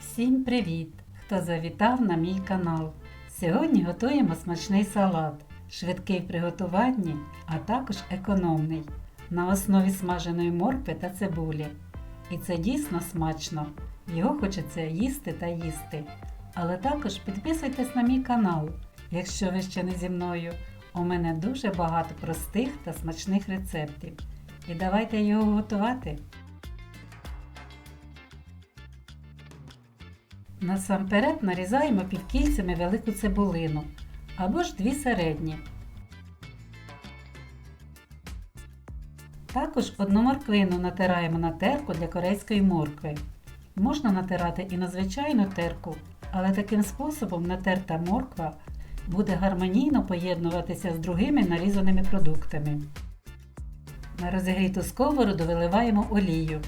Всім привіт! Хто завітав на мій канал. Сьогодні готуємо смачний салат, швидкий в приготуванні, а також економний, на основі смаженої моркви та цибулі. І це дійсно смачно. Його хочеться їсти та їсти. Але також підписуйтесь на мій канал, якщо ви ще не зі мною. У мене дуже багато простих та смачних рецептів. І давайте його готувати. Насамперед нарізаємо півкільцями велику цибулину або ж дві середні. Також одну морквину натираємо на терку для корейської моркви. Можна натирати і на звичайну терку, але таким способом натерта морква буде гармонійно поєднуватися з другими нарізаними продуктами. На розігріту сковороду виливаємо олію.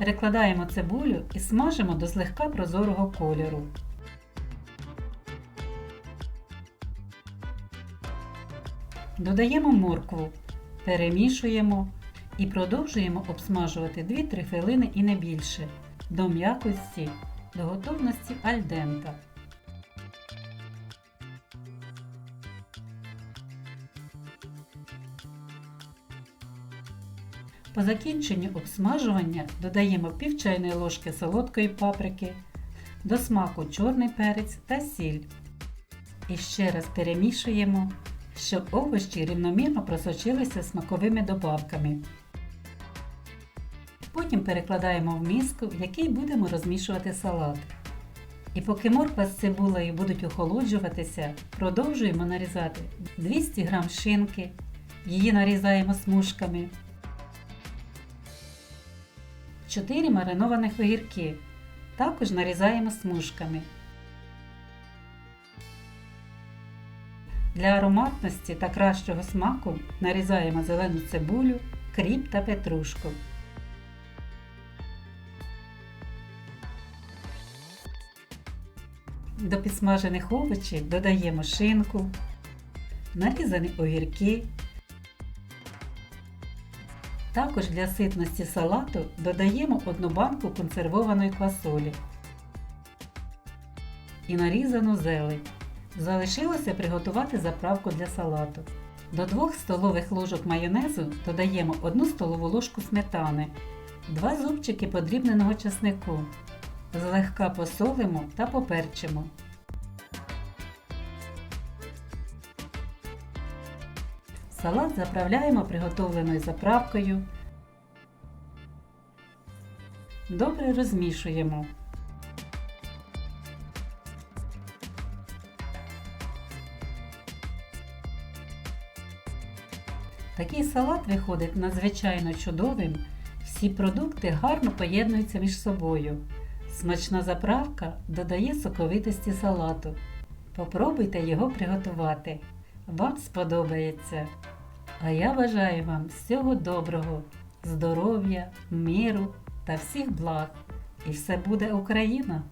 Перекладаємо цибулю і смажимо до злегка прозорого кольору. Додаємо моркву, перемішуємо і продовжуємо обсмажувати 2-3 хвилини і не більше до м'якості, до готовності альдента. По закінченню обсмажування додаємо пів чайної ложки солодкої паприки, до смаку чорний перець та сіль. І ще раз перемішуємо, щоб овочі рівномірно просочилися смаковими добавками. Потім перекладаємо в миску, в якій будемо розмішувати салат. І поки морква з цибулею будуть охолоджуватися, продовжуємо нарізати 200 г шинки, її нарізаємо смужками. 4 маринованих огірки. Також нарізаємо смужками. Для ароматності та кращого смаку нарізаємо зелену цибулю, кріп та петрушку. До підсмажених овочів додаємо шинку, нарізані огірки. Також для ситності салату додаємо одну банку консервованої квасолі і нарізану зелень. Залишилося приготувати заправку для салату. До 2 столових ложок майонезу додаємо 1 столову ложку сметани, 2 зубчики подрібненого чеснику. Злегка посолимо та поперчимо. Салат заправляємо приготовленою заправкою. Добре розмішуємо. Такий салат виходить надзвичайно чудовим. Всі продукти гарно поєднуються між собою. Смачна заправка додає соковитості салату. Попробуйте його приготувати. Вам сподобається. А я бажаю вам всього доброго, здоров'я, миру та всіх благ. І все буде Україна!